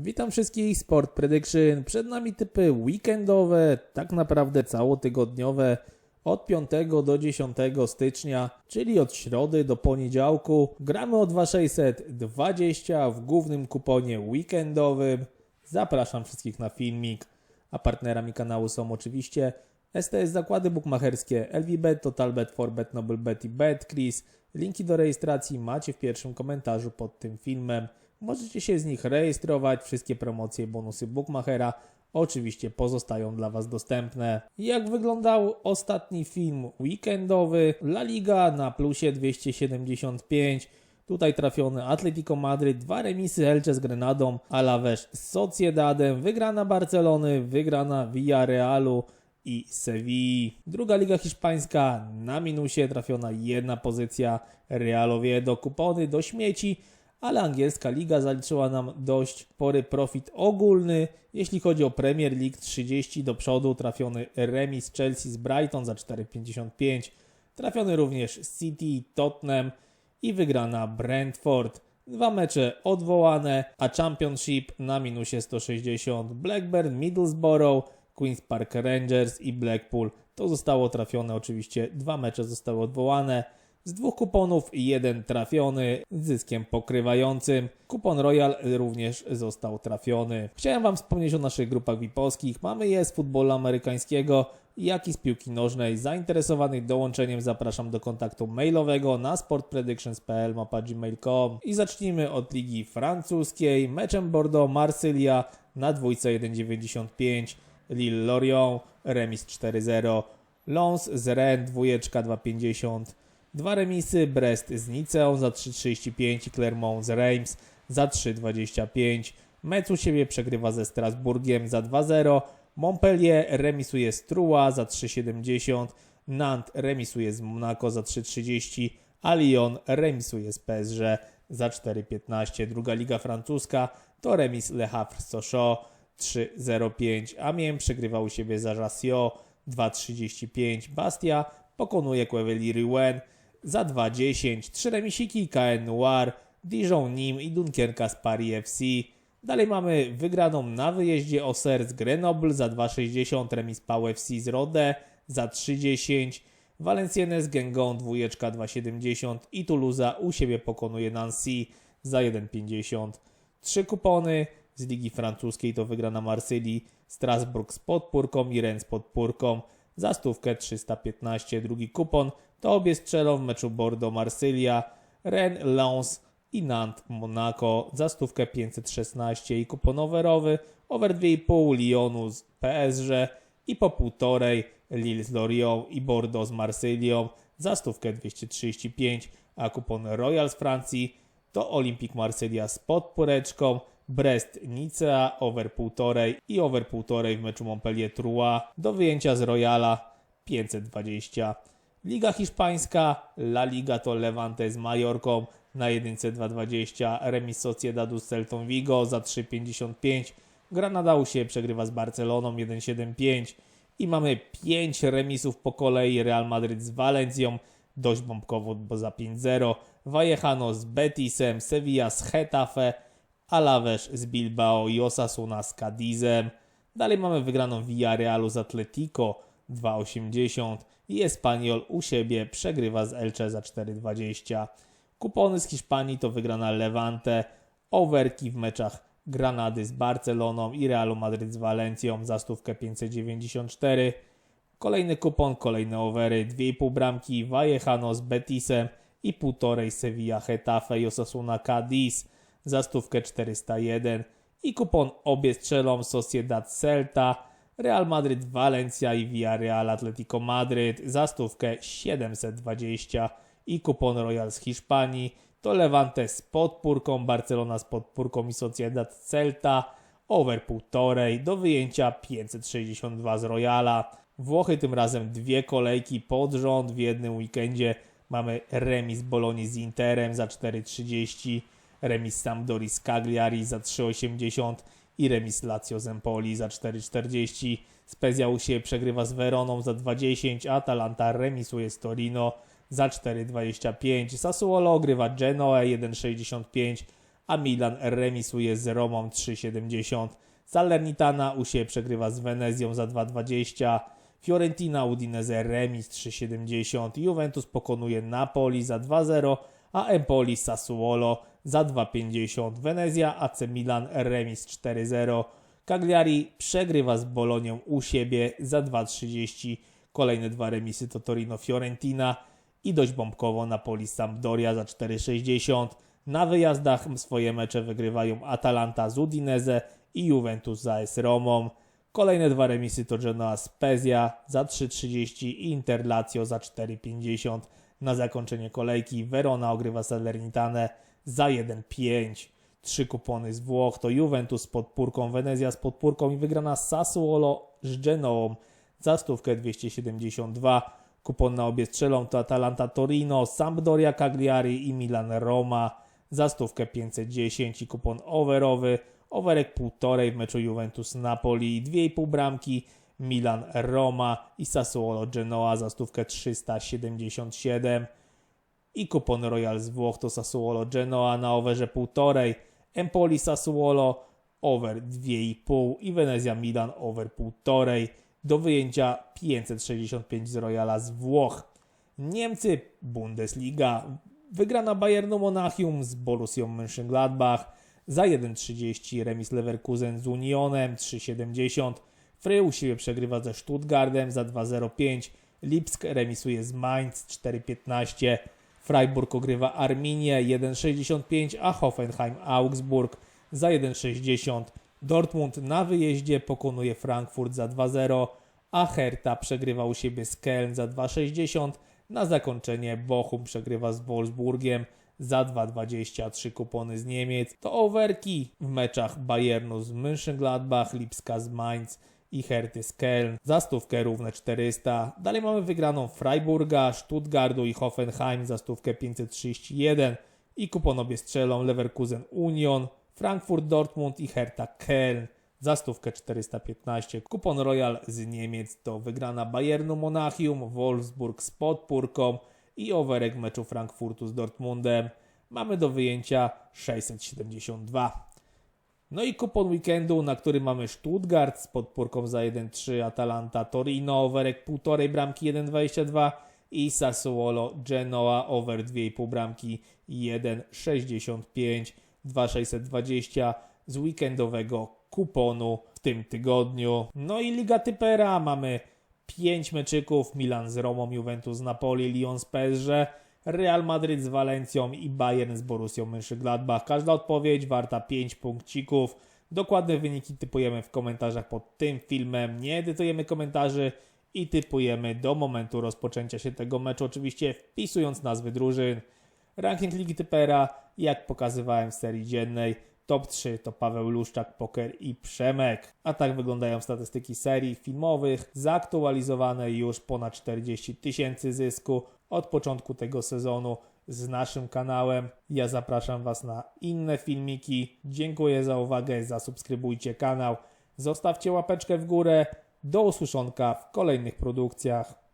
Witam wszystkich, Sport Prediction. Przed nami typy weekendowe, tak naprawdę całotygodniowe, od 5 do 10 stycznia, czyli od środy do poniedziałku. Gramy o 2620 w głównym kuponie weekendowym. Zapraszam wszystkich na filmik, a partnerami kanału są oczywiście STS Zakłady Bukmacherskie, LVBet, TotalBet, Forbet, NobleBet i BetCris. Linki do rejestracji macie w pierwszym komentarzu pod tym filmem. Możecie się z nich rejestrować. Wszystkie promocje i bonusy Bookmachera oczywiście pozostają dla Was dostępne. Jak wyglądał ostatni film weekendowy? La Liga na plusie 275. Tutaj trafiony Atletico Madryt, dwa remisy Elche z Grenadą, Alaves z Sociedadem, wygrana Barcelony, wygrana Villarealu i Sevilla. Druga liga hiszpańska na minusie trafiona jedna pozycja Realowie do kupony do śmieci, ale angielska liga zaliczyła nam dość spory profit ogólny. Jeśli chodzi o Premier League 30 do przodu trafiony remis Chelsea z Brighton za 4,55, trafiony również City, Tottenham i wygrana Brentford. Dwa mecze odwołane, a Championship na minusie 160 Blackburn, Middlesbrough, Queen's Park Rangers i Blackpool. To zostało trafione oczywiście, dwa mecze zostały odwołane. Z dwóch kuponów jeden trafiony z zyskiem pokrywającym. Kupon Royal również został trafiony. Chciałem Wam wspomnieć o naszych grupach VIP-owskich. Mamy je z futbolu amerykańskiego, jak i z piłki nożnej. Zainteresowanych dołączeniem zapraszam do kontaktu mailowego na sportpredictions.pl gmail.com i zacznijmy od ligi francuskiej. Meczem Bordeaux-Marsylia na dwójce 1,95. Lille-Lorient, remis 4-0. Lens z Rennes, dwójeczka 2,50. Dwa remisy, Brest z Niceą za 3,35 i Clermont z Reims za 3,25. Metz u siebie przegrywa ze Strasburgiem za 2-0. Montpellier remisuje z Trua za 3,70. Nantes remisuje z Monaco za 3,30. A Lyon remisuje z PSG za 4,15. Druga liga francuska to remis Le Havre Sochaux 3,05. Amiens przegrywa u siebie za Ajaccio 2,35. Bastia pokonuje Quevilly Rouen za 2,10. Trzy remisiki KN Noir, Dijon Nîmes i Dunkierka z Paris FC. Dalej mamy wygraną na wyjeździe Auxerre z Grenoble za 2,60. Remis Pau FC z Rode za 3,10. Valenciennes z Gengon dwójeczka 2,70 i Toulouse u siebie pokonuje Nancy za 1,50. Trzy kupony z Ligi Francuskiej to wygrana Marsylii, Strasburg z podpórką i Rennes z podpórką za stówkę 315. Drugi kupon to obie strzelą w meczu Bordeaux-Marsylia, Rennes, Lens i Nantes Monaco. Za stówkę 516 i kupon overowy over 2,5 Lyonu z PSG i po półtorej Lille z Lorient i Bordeaux z Marsylią. Za stówkę 235, a kupon Royal z Francji to Olympique Marsylia z podpóreczką, Brest Nicea over 1,5 i over 1,5 w meczu Montpellier Trua do wyjęcia z Royala 520. Liga hiszpańska, La Liga to Levante z Majorką. Na 1 220, remis Sociedadu z Celtą Vigo za 3,55, Granada u siebie przegrywa z Barceloną 1,75 i mamy 5 remisów po kolei, Real Madryt z Walencją, dość bombkowo, bo za 5-0, Vallecano z Betisem, Sevilla z Getafe, Alaves z Bilbao i Osasuna z Cadizem. Dalej mamy wygraną Villarealu z Atletico 2,80 i Espanyol u siebie przegrywa z Elche za 4,20. Kupony z Hiszpanii to wygrana Levante, overki w meczach Granady z Barceloną i Realu Madryt z Walencją za stówkę 594. Kolejny kupon, kolejne overy, 2,5 bramki Vallecano z Betisem i 1,5 Sevilla Getafe i Osasuna Cadiz za stówkę 401 i kupon obie strzelą Sociedad Celta, Real Madryt Valencia i Villarreal Atletico Madryt za stówkę 720 i kupon Royal z Hiszpanii to Levante z podpórką, Barcelona z podpórką i Sociedad Celta over 1,5 do wyjęcia 562 z Royala. Włochy tym razem dwie kolejki pod rząd w jednym weekendzie. Mamy remis Bolonii z Interem za 4,30 remis Sampdori z Cagliari za 3,80 i remis Lazio z Empoli za 4,40. Spezia u siebie przegrywa z Veroną za 2,10, Atalanta remisuje z Torino za 4,25. Sassuolo ogrywa Genoa 1,65, a Milan remisuje z Romą 3,70. Salernitana u siebie przegrywa z Venezją za 2,20. Fiorentina Udinese remis 3,70. Juventus pokonuje Napoli za 2,0, a Empoli Sassuolo za 2,50. Venezia AC Milan remis 4,0. Cagliari przegrywa z Bolonią u siebie za 2,30. Kolejne dwa remisy to Torino Fiorentina i dość bombkowo Napoli Sampdoria za 4,60. Na wyjazdach swoje mecze wygrywają Atalanta z Udinese i Juventus za AS Romą. Kolejne dwa remisy to Genoa Spezia za 3,30 i Inter Lazio za 4,50. Na zakończenie kolejki Verona ogrywa Salernitane za 1,5. Trzy kupony z Włoch to Juventus z podpórką, Venezia z podpórką i wygrana Sassuolo z Genoą za stówkę 272. Kupon na obie strzelą to Atalanta Torino, Sampdoria Cagliari i Milan Roma za stówkę 510 i kupon overowy, overek 1,5 w meczu Juventus Napoli i 2,5 bramki, Milan Roma i Sassuolo Genoa za stówkę 377 i kupon Royal z Włoch to Sassuolo Genoa na overze 1,5, Empoli Sassuolo over 2,5 i Venezia Milan over 1,5 do wyjęcia 565 z Royala z Włoch. Niemcy, Bundesliga, wygrana Bayernu Monachium z Borussią Mönchengladbach za 1,30, remis Leverkusen z Unionem 3,70, Frey u siebie przegrywa ze Stuttgartem za 2,05, Lipsk remisuje z Mainz 4,15, Freiburg ogrywa Arminię 1,65, a Hoffenheim Augsburg za 1,60. Dortmund na wyjeździe pokonuje Frankfurt za 2-0, a Hertha przegrywa u siebie z Köln za 2,60. Na zakończenie Bochum przegrywa z Wolfsburgiem za 2,23 kupony z Niemiec. To overki w meczach Bayernu z Mönchengladbach, Lipska z Mainz i Herty z Köln. Za stówkę równe 400. Dalej mamy wygraną Freiburga, Stuttgartu i Hoffenheim za stówkę 531 i kupon obie strzelą Leverkusen Union, Frankfurt Dortmund i Hertha Köln za stówkę 415. Kupon Royal z Niemiec to wygrana Bayernu Monachium, Wolfsburg z podpórką i overek meczu Frankfurtu z Dortmundem. Mamy do wyjęcia 672. No i kupon weekendu, na który mamy Stuttgart z podpórką za 1,3, Atalanta Torino, overek 1,5 bramki 1,22 i Sassuolo Genoa over 2,5 bramki 1,65. 2620 z weekendowego kuponu w tym tygodniu. No i Liga Typera mamy 5 meczyków, Milan z Romą, Juventus Napoli, Lyon z PSG, Real Madryt z Walencją i Bayern z Borussią Mönchengladbach. Każda odpowiedź warta 5 punkcików. Dokładne wyniki typujemy w komentarzach pod tym filmem. Nie edytujemy komentarzy i typujemy do momentu rozpoczęcia się tego meczu, oczywiście wpisując nazwy drużyn. Ranking Ligi Typera, jak pokazywałem w serii dziennej, top 3 to Paweł Luszczak, Poker i Przemek. A tak wyglądają statystyki serii filmowych, zaktualizowane już ponad 40 tysięcy zysku od początku tego sezonu z naszym kanałem. Ja zapraszam Was na inne filmiki. Dziękuję za uwagę, zasubskrybujcie kanał, zostawcie łapeczkę w górę. Do usłyszonka w kolejnych produkcjach.